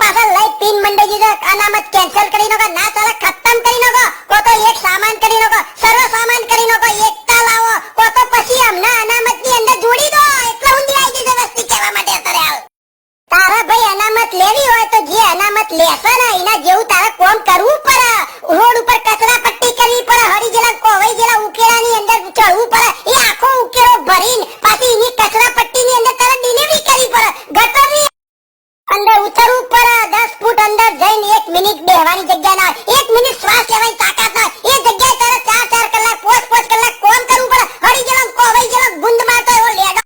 પાછળ લઈ પિન મંડઈ દીધો અનામત કેન્સલ કરી નાખો, ના ચાલે ખતમ કરી નાખો. કો તો એક સામાન કરી નાખો, સર્વ સામાન કરી નાખો, એકતા લાવો. કો તો પછી હમણાં અનામતની અંદર જોડી દો. એટલે ઊંધી આવી જશે વસ્તી કહેવા માટે અત્યારે હાલ. તારા ભાઈ અનામત લેવી હોય તો જે અનામત લેશે ને, એના જેવું તારે કોમ કરવું પડે. રોડ ઉપર કચરા પટ્ટી કરવી પડે હરી જેલા કોવાઈ જેલા ઉકેડાની અંદર ચડવું પડે. એ આખો ઉકેડો ભરીને પાછી એની કચરા પટ્ટીની અંદર તારે ડિલિવરી કરવી પડે. ગટરની અંદર ઉતરવું પડે. અંદર જઈને એક મિનિટ બેહવાની જગ્યા ના એક મિનિટ શ્વાસ લેવાની તાકાત ના એ જગ્યાએ તારે ચાર ચાર કલાક, પાંચ પાંચ કલાક કોમ કરવું પડે. હરી જેલો કોવાઈ જેલો ગુંદ મારતો એવો લેડો.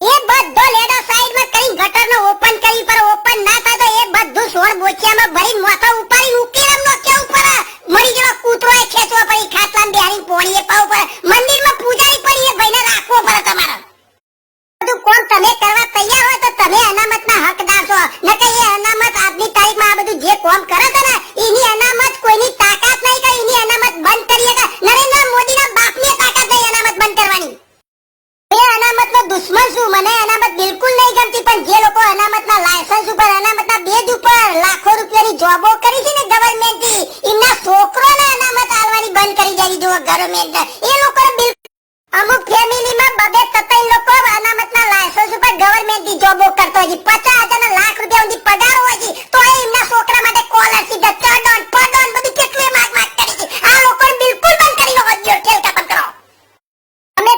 એ બધો લેડો સાઈડમાં કરી ગટરનો ઓપન કરી પર ઓપન ના થાય તો એ બધું સોળ બોચિયામાં ભરી માથા ઉપાડી ઉકેલમ નો કે ઉપર મરી જેવો કૂતરો એ ખેંચવો પડી ખાટલામાં બેહારી પોણીએ પાવ પડે. મંદિરમાં પૂજારી પડી એ ભાઈને રાખવો પડે તમારે. બધું તમે કરવા તૈયાર હોય તો તમે અનામતના હકદાર છો. નકર એ અનામત આજની કોમ કરે છે ને, એની અનામત કોઈની તાકાત નહીં કે એની અનામત બંધ કરીએ કે નરેન્દ્ર મોદીના બાપની તાકાત નહીં અનામત બંધ કરવાની. એ અનામતનો દુશ્મન છું, મને અનામત બિલકુલ નહીં ગમતી, પણ જે લોકો અનામતના લાયસન્સ ઉપર, અનામતના બેજ ઉપર લાખો રૂપિયાની જોબો કરી છે ને ગવર્નમેન્ટની એમના છોકરોને અનામત આલવાની બંધ કરી દેવી જો ગવર્નમેન્ટ એ લોકો અમુક ફેમિલીમાં બબે તતઈ લોકો અનામતના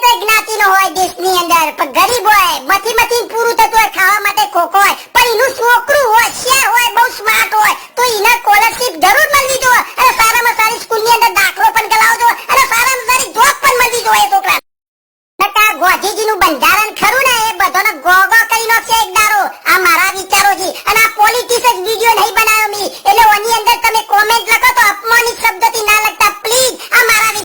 ગમે જ્ઞાતિનો હોય દેશની અંદર. પણ ગરીબ હોય, મથી મથી પૂરું થતું હોય, ખાવા માટે ખોખો હોય, પણ એનું છોકરું હોય શિયાર હોય, બહુ સ્માર્ટ હોય, તો એને સ્કોલરશિપ જરૂર મળવી જોઈએ અને સારામાં સારી સ્કૂલની અંદર દાખલો પણ કરાવવો જોઈએ અને સારામાં સારી જોબ પણ મળવી જોઈએ છોકરા ગોધીજીનું બંધારણ ખરું ને? એ બધાનો ગોગો કરી નાખશે એક દારો. આ મારા વિચારો છે અને આ પોલિટિક્સ જ વિડિયો નહીં બનાવ્યો મી. એટલે